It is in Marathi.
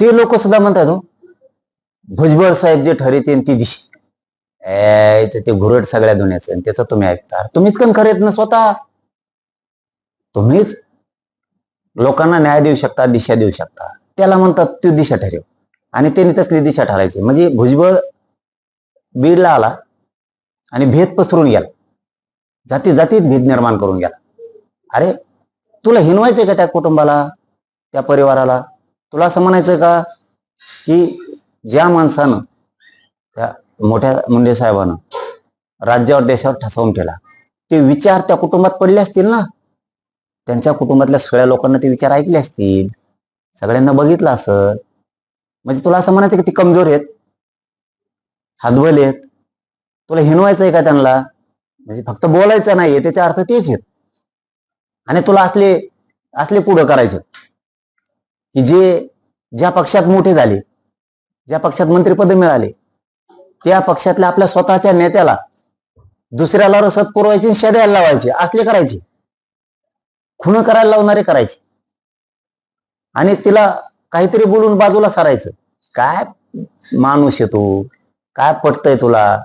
ते लोक सुद्धा म्हणतात हो भुजबळ साहेब जे ठरवते ती दिशा. ए, ते घुरट सगळ्या दुनियाचं आणि त्याचं तुम्ही ऐकता. तुम्हीच कण खरेत ना स्वतः. तुम्हीच लोकांना न्याय देऊ शकता दिशा देऊ शकता. त्याला म्हणतात ती दिशा ठरेव. आणि त्यांनी तसली दिशा ठरायची. म्हणजे भुजबळ बीडला आला आणि भेद पसरून गेला. जाती जातीत भेद निर्माण करून गेला. अरे तुला हिनवायचंय का त्या कुटुंबाला त्या परिवाराला? तुला असं म्हणायचं का की ज्या माणसानं त्या मोठ्या मुंडे साहेबानं राज्यावर देशावर ठसवून केला ते विचार त्या कुटुंबात पडले असतील ना? त्यांच्या कुटुंबातल्या सगळ्या लोकांना ते विचार ऐकले असतील सगळ्यांना बघितलं असं म्हणजे तुला असं म्हणायचं की ती कमजोर आहेत हातबल आहेत. तुला हिनवायचंय का त्यांना? म्हणजे फक्त बोलायचं नाहीये त्याचा अर्थ तेच आहेत. आणि तुला असले असले पुढं करायचे की जे ज्या पक्षात मोठे झाले ज्या पक्षात मंत्रिपद मिळाले त्या पक्षातल्या आपल्या स्वतःच्या नेत्याला दुसऱ्याला रसद पुरवायची आणि शेद्याला लावायचे असले करायचे. खुण करायला लावणारे करायचे. आणि तिला काहीतरी बोलून बाजूला सारायचं. काय माणूस येतो काय पटतंय तुला?